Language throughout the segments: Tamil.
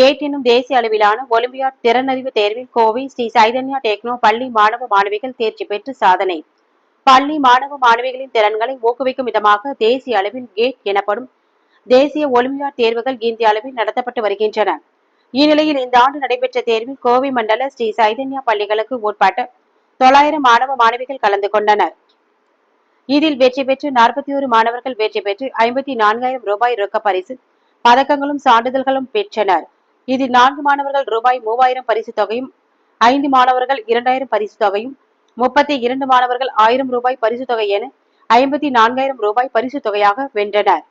கேட் என்னும் தேசிய அளவிலான ஒலிம்பியாட் திறனறிவு தேர்வில் கோவை ஸ்ரீ சைதன்யா டெக்னோ பள்ளி மாணவ மாணவிகள் தேர்ச்சி பெற்று சாதனை. பள்ளி மாணவ மாணவிகளின் திறன்களை ஊக்குவிக்கும் விதமாக தேசிய அளவில் கேட் எனப்படும் தேசிய ஒலிம்பியாட் தேர்வுகள் இந்திய அளவில் நடத்தப்பட்டு வருகின்றன. இந்நிலையில் இந்த ஆண்டு நடைபெற்ற தேர்வில் கோவை மண்டல ஸ்ரீ சைதன்யா பள்ளிகளுக்கு உட்பட்ட தொள்ளாயிரம் மாணவ மாணவிகள் கலந்து கொண்டனர். இதில் வெற்றி பெற்று நாற்பத்தி ஒரு மாணவர்கள் வெற்றி பெற்று ஐம்பத்தி நான்காயிரம் ரூபாய் ரொக்க பரிசு பதக்கங்களும் சான்றிதழ்களும் பெற்றனர். இதில் நான்கு மாணவர்கள் ரூபாய் மூவாயிரம் பரிசு தொகையும் ஐந்து மாணவர்கள் இரண்டாயிரம் பரிசு தொகையும் முப்பத்தி இரண்டு மாணவர்கள் ஆயிரம் ரூபாய் பரிசு தொகை என ஐம்பத்தி நான்காயிரம் ரூபாய் பரிசு தொகையாக வென்றனர்.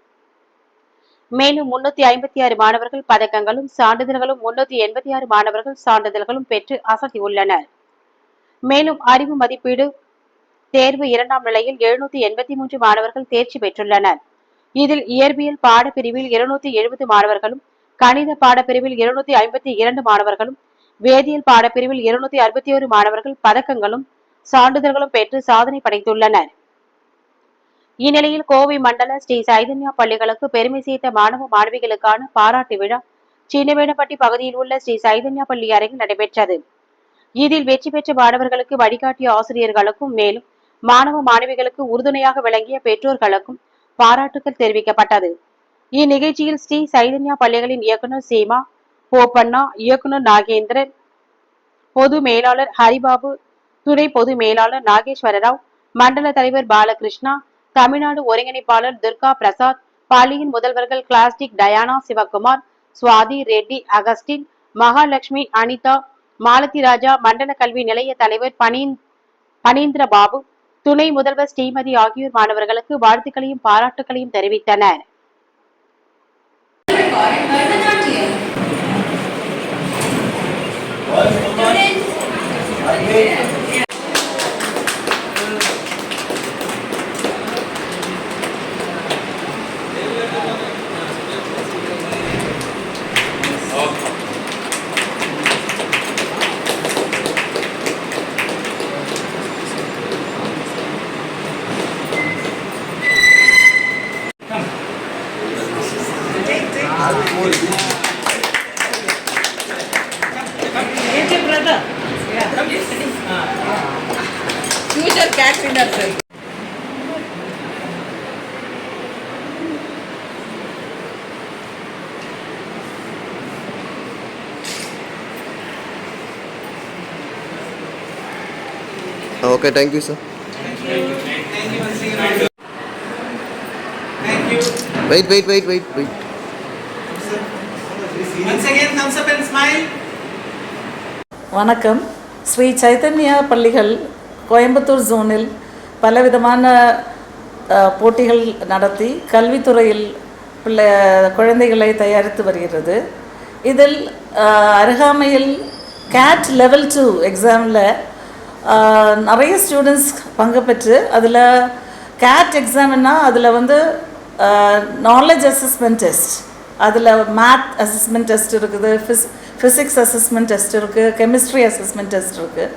மேலும் முன்னூத்தி ஐம்பத்தி ஆறு மாணவர்கள் பதக்கங்களும் சான்றிதழ்களும் முன்னூத்தி எண்பத்தி ஆறு மாணவர்கள் சான்றிதழ்களும் பெற்று அசத்தியுள்ளனர் மேலும் அறிவு மதிப்பீடு தேர்வு இரண்டாம் நிலையில் எழுநூத்தி எண்பத்தி மூன்று மாணவர்கள் தேர்ச்சி பெற்றுள்ளனர். இதில் இயற்பியல் பாடப்பிரிவில் இருநூத்தி எழுபது மாணவர்களும் கணித பாடப்பிரிவில் இருநூத்தி ஐம்பத்தி இரண்டு மாணவர்களும் வேதியியல் பாடப்பிரிவில் இருநூத்தி அறுபத்தி ஒரு மாணவர்கள் பதக்கங்களும் சான்றிதழ்களும் பெற்று சாதனை படைத்துள்ளனர். இந்நிலையில் கோவை மண்டல ஸ்ரீ சைதன்யா பள்ளிகளுக்கு பெருமை சேர்த்த மாணவ மாணவிகளுக்கான பாராட்டு விழா சின்னவேடப்பட்டி பகுதியில் உள்ள ஸ்ரீ சைதன்யா பள்ளி அரங்கில் நடைபெற்றது. இதில் வெற்றி பெற்ற மாணவர்களுக்கு வழிகாட்டிய ஆசிரியர்களுக்கும் மேலும் மாணவ மாணவிகளுக்கு உறுதுணையாக விளங்கிய பெற்றோர்களுக்கும் பாராட்டுகள் தெரிவிக்கப்பட்டது. இந்நிகழ்ச்சியில் ஸ்ரீ சைதன்யா பள்ளிகளின் இயக்குனர் சீமா போப்பண்ணா இயக்குனர் நாகேந்திரன் பொது மேலாளர் ஹரிபாபு துணை பொது மேலாளர் நாகேஸ்வரராவ் மண்டல தலைவர் பாலகிருஷ்ணா தமிழ்நாடு ஒருங்கிணைப்பாளர் துர்கா பிரசாத் பள்ளியின் முதல்வர்கள் கிளாஸ்டிக் டயானா சிவகுமார் சுவாதி ரெட்டி அகஸ்டின் மகாலட்சுமி அனிதா மாலதி ராஜா மண்டல கல்வி நிலைய தலைவர் பனீன் பனீந்திர பாபு துணை முதல்வர் ஸ்ரீமதி ஆகியோர் மாணவர்களுக்கு வாழ்த்துக்களையும் பாராட்டுகளையும் தெரிவித்தனர். Wait, wait. Once again, thumbs up and smile. வணக்கம் ஸ்ரீ சைதன்யா பள்ளிகள் கோயம்புத்தூர் ஜோனில் பலவிதமான போட்டிகள் நடத்தி கல்வித்துறையில் பிள்ளை குழந்தைகளை தயாரித்து வருகிறது இதில் அருகாமையில் கேட் லெவல் டூ எக்ஸாமில் நிறைய ஸ்டூடெண்ட்ஸ் பங்கு பெற்று அதில் கேட் எக்ஸாம்னா அதில் வந்து நாலேஜ் அசஸ்மெண்ட் டெஸ்ட் அதில் மேத் அசஸ்மெண்ட் டெஸ்ட் இருக்குது ஃபிஸ் ஃபிசிக்ஸ் அசஸ்மெண்ட் டெஸ்ட் இருக்குது கெமிஸ்ட்ரி அசஸ்மெண்ட் டெஸ்ட் இருக்குது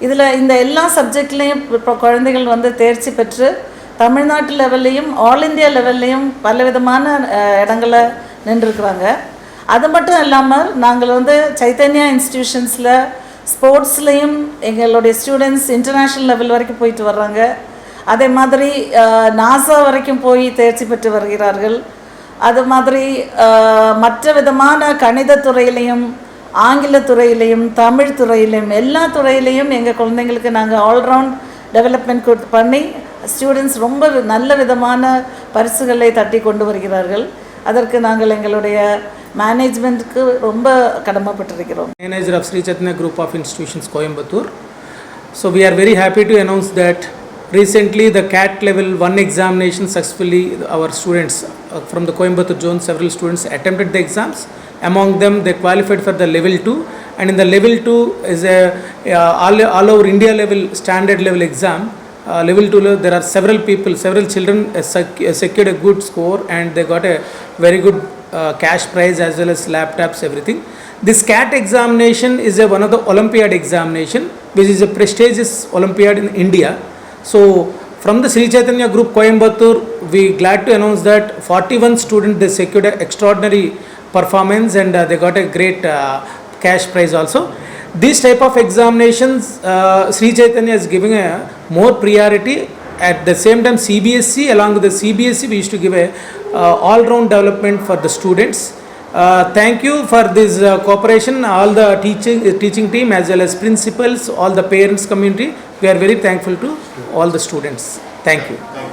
இதில் இந்த எல்லா சப்ஜெக்ட்லேயும் இப்போ குழந்தைகள் வந்து தேர்ச்சி பெற்று தமிழ்நாட்டு லெவல்லையும் ஆல் இந்தியா லெவல்லையும் பலவிதமான விதமான இடங்கள்ல நின்றுருக்குறாங்க. அது மட்டும் இல்லாமல் நாங்கள் வந்து சைத்தன்யா இன்ஸ்டிடியூஷன்ஸில் ஸ்போர்ட்ஸ்லேயும் எங்களுடைய ஸ்டூடெண்ட்ஸ் இன்டர்நேஷ்னல் லெவல் வரைக்கும் போயிட்டு வர்றாங்க. அதே மாதிரி நாசா வரைக்கும் போய் தேர்ச்சி பெற்று வருகிறார்கள். அது மாதிரி மற்ற விதமான கணித துறையிலையும் ஆங்கில துறையிலையும் தமிழ் துறையிலையும் எல்லா துறையிலையும் எங்கள் குழந்தைங்களுக்கு நாங்கள் ஆல்ரவுண்ட் டெவலப்மெண்ட் கொடுத்து பண்ணி ஸ்டூடெண்ட்ஸ் ரொம்ப நல்ல விதமான பரிசுகளை தட்டி கொண்டு வருகிறார்கள். அதற்கு நாங்கள் எங்களுடைய மேனேஜ்மெண்ட்டுக்கு ரொம்ப கடமைப்பட்டிருக்கிறோம் Manager of Sri Chaitanya Group of Institutions, Coimbatore. So we are very happy to announce that recently the CAT level 1 examination successfully our students uh, from the Coimbatore zone several students attempted the exams among them they qualified for the level 2 and in the level 2 is a uh, all, all over India level standard level exam uh, level 2 level, there are several people several children uh, sec- uh, secured a good score and they got a very good uh, cash prize as well as laptops everything this cat examination is a, one of the olympiad examination which is a prestigious olympiad in india so from the Sri Chaitanya group Coimbatore we glad to announce that 41 students they secured an extraordinary performance and uh, they got a great uh, cash prize also. These type of examinations, uh, Sri Chaitanya is giving a more priority. At the same time, CBSC along with the CBSC, we used to give a uh, all-round development for the students. Uh, thank you for this uh, cooperation, all the teaching uh, teaching team as well as principals, all the parents community. We are very thankful to all the students. Thank you.